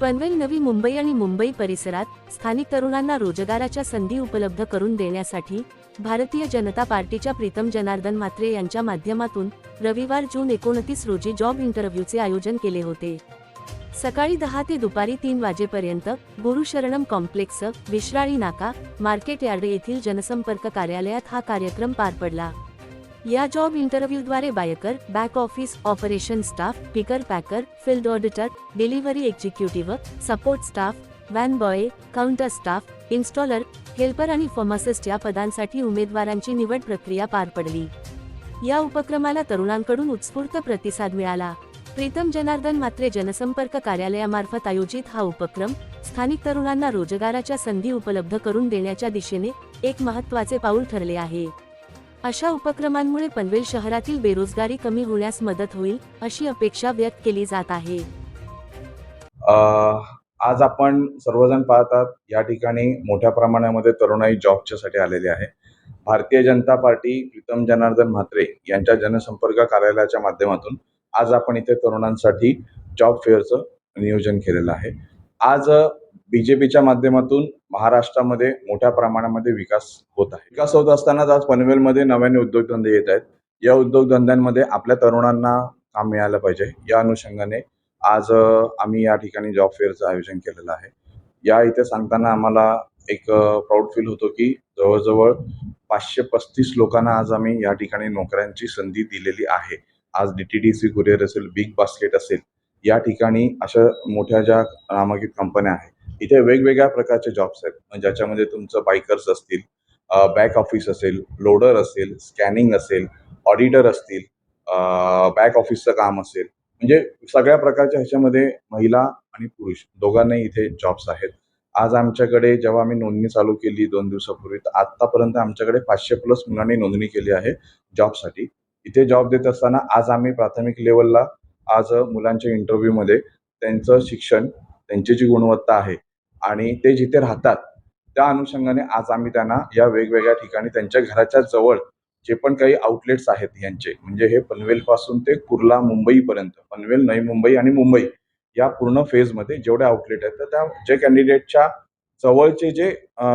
पनवेल नवी मुंबई आणि मुंबई परिसरात स्थानिक तरुणांना रोजगाराच्या संधी उपलब्ध करून देण्यासाठी भारतीय जनता पार्टीच्या प्रीतम जनार्दन म्हात्रे यांच्या माध्यमातून रविवार जून एकोणतीस रोजी जॉब इंटरव्ह्यूचे आयोजन केले होते. सकाळी दहा ते दुपारी तीन वाजेपर्यंत गुरुशरणम कॉम्प्लेक्स विश्राळी नाका मार्केट यार्ड येथील जनसंपर्क कार्यालयात हा कार्यक्रम पार पडला. या job इंटरव्ह्यूद्वारे biker back office operation staff picker packer field auditor delivery executive support staff van boy counter staff installer helper आणि फार्मासिस्ट या पदांसाठी उमेदवारांची निवड प्रक्रिया पार पडली. या उपक्रमाला तरुणांकडून उत्स्फूर्त प्रतिसाद मिळाला. प्रीतम जनार्दन मात्रे जनसंपर्क कार्यालयामार्फत आयोजित हा उपक्रम स्थानिक तरुणांना रोजगाराच्या संधी उपलब्ध करून देण्याच्या दिशेने एक महत्त्वाचे पाऊल ठरले आहे. अशा उपक्रमांमुळे पनवेल शहरातील बेरोजगारी कमी होण्यास मदत होईल अशी अपेक्षा व्यक्त केली जात आहे. आज आपण सर्वजण पाहतात या ठिकाणी मोठ्या प्रमाणामध्ये तरुणाई जॉबच्यासाठी आलेली आहे. भारतीय जनता पार्टी प्रीतम जनार्दन म्हात्रे यांच्या जनसंपर्क कार्यालयाच्या माध्यमातून आज आपण इथे तरुणांसाठी जॉब फेअरचं नियोजन केलेलं आहे. आज बी जे पीच्या माध्यमातून महाराष्ट्रामध्ये मोठ्या प्रमाणामध्ये विकास होत आहे. विकास होत असतानाच आज पनवेलमध्ये नव्याने उद्योगधंदे येत आहेत. या उद्योगधंद्यांमध्ये आपल्या तरुणांना काम मिळालं पाहिजे. या अनुषंगाने आज आम्ही या ठिकाणी जॉब फेअरचं आयोजन केलेलं आहे. या इथे सांगताना आम्हाला एक प्राऊड फील होतो की जवळजवळ पाचशे पस्तीस लोकांना आज आम्ही या ठिकाणी नोकऱ्यांची संधी दिलेली आहे. आज D T D C courier असेल बिग बास्केट असेल. या ठिकाणी अशा मोठ्या ज्या नामांकित कंपन्या आहेत इथे वेगवेगळ्या प्रकारचे जॉब्स आहेत. ज्याच्यामध्ये तुमचं बायकर्स असतील बॅक ऑफिस असेल लोडर असेल स्कॅनिंग असेल ऑडिटर असतील बॅक ऑफिसचं काम असेल. म्हणजे सगळ्या प्रकारच्या ह्याच्यामध्ये महिला आणि पुरुष दोघांनाही इथे जॉब्स आहेत. आज आमच्याकडे जेव्हा आम्ही नोंदणी चालू केली दोन दिवसापूर्वी तर आत्तापर्यंत आमच्याकडे पाचशे प्लस मुलांनी नोंदणी केली आहे जॉबसाठी इथे जॉब देत असताना आज आम्ही प्राथमिक लेवलला आज मुलांच्या इंटरव्ह्यूमध्ये त्यांचं शिक्षण त्यांची जी गुणवत्ता आहे आणि ते जिथे राहतात त्या अनुषंगाने आज आम्ही त्यांना या वेगवेगळ्या ठिकाणी त्यांच्या घराच्या जवळ जे पण काही आउटलेट्स आहेत यांचे म्हणजे हे पनवेलपासून ते कुर्ला मुंबईपर्यंत पनवेल नवी मुंबई आणि मुंबई या पूर्ण फेजमध्ये जेवढे आउटलेट आहेत तर त्या जे कॅन्डिडेटच्या जवळचे जे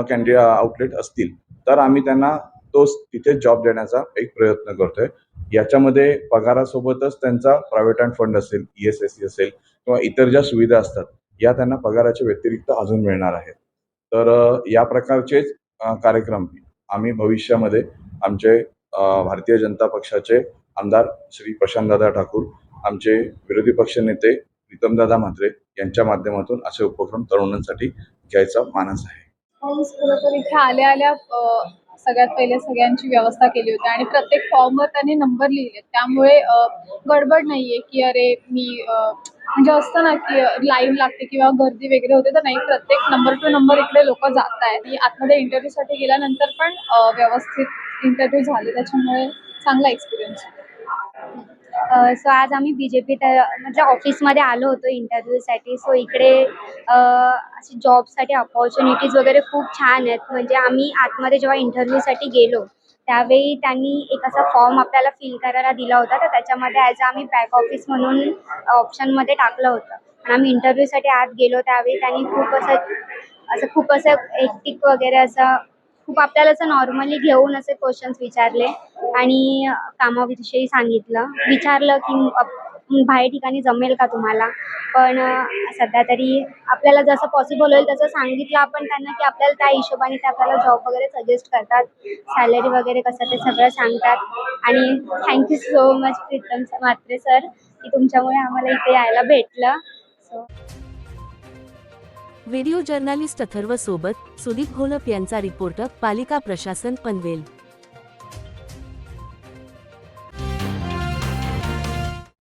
कॅन्डि आउटलेट असतील तर आम्ही त्यांना तो तिथे जॉब देण्याचा एक प्रयत्न करतोय. याच्यामध्ये पगारासोबतच त्यांचा प्रायव्हेट अँड फंड असेल ई एस एस सी असेल किंवा इतर ज्या सुविधा असतात या त्यांना पगाराच्या व्यतिरिक्त अजून मिळणार आहेत. तर या प्रकारचेच कार्यक्रम आम्ही भविष्यामध्ये आमचे भारतीय जनता पक्षाचे आमदार श्री प्रशांतदादा ठाकूर आमचे विरोधी पक्ष नेते प्रीतमदादा म्हात्रे यांच्या माध्यमातून असे उपक्रम तरुणांसाठी घ्यायचा मानस आहे. इथे आल्या आल्या सगळ्यात पहिले सगळ्यांची व्यवस्था केली होती आणि प्रत्येक फॉर्मवर त्यांनी नंबर लिहिले त्यामुळे गडबड नाहीये की अरे मी म्हणजे असतं ना की लाईन लागते किंवा गर्दी वगैरे होते तर नाही प्रत्येक नंबर टू नंबर इकडे लोक जात आहेत आणि आतमध्ये इंटरव्ह्यूसाठी गेल्यानंतर पण व्यवस्थित इंटरव्ह्यू झाले. त्याच्यामुळे चांगला एक्सपिरियन्स सो आज आम्ही बी जे पी म्हणजे ऑफिसमध्ये आलो होतो इंटरव्ह्यूसाठी सो इकडे असे जॉबसाठी अपॉर्च्युनिटीज वगैरे खूप छान आहेत. म्हणजे आम्ही आतमध्ये जेव्हा इंटरव्ह्यूसाठी गेलो त्यावेळी त्यांनी एक असा फॉर्म आपल्याला फिल करायला दिला होता. तर त्याच्यामध्ये ॲज आम्ही बॅक ऑफिस म्हणून ऑप्शनमध्ये टाकलं होतं. आणि आम्ही इंटरव्ह्यूसाठी आत गेलो त्यावेळी त्यांनी खूप असं असं खूप असं एकटिक वगैरे असं खूप आपल्याला असं नॉर्मली घेऊन असे क्वेश्चन्स विचारले आणि कामाविषयी सांगितलं. विचारलं की बाहेर ठिकाणी जमेल का तुम्हाला? पण सध्या तरी आपल्याला जसं पॉसिबल होईल तसं सांगितलं आपण त्यांना की आपल्याला त्या हिशोबाने ते आपल्याला जॉब वगैरे सजेस्ट करतात. सॅलरी वगैरे कसं ते सगळं सांगतात. आणि thank you so much Pritam Mhatre sir की तुमच्यामुळे आम्हाला इथे यायला भेटलं. सो व्हिडिओ जर्नालिस्ट अथर्व सोबत सुदीप घोलप यांचा रिपोर्टर पालिका प्रशासन पनवेल.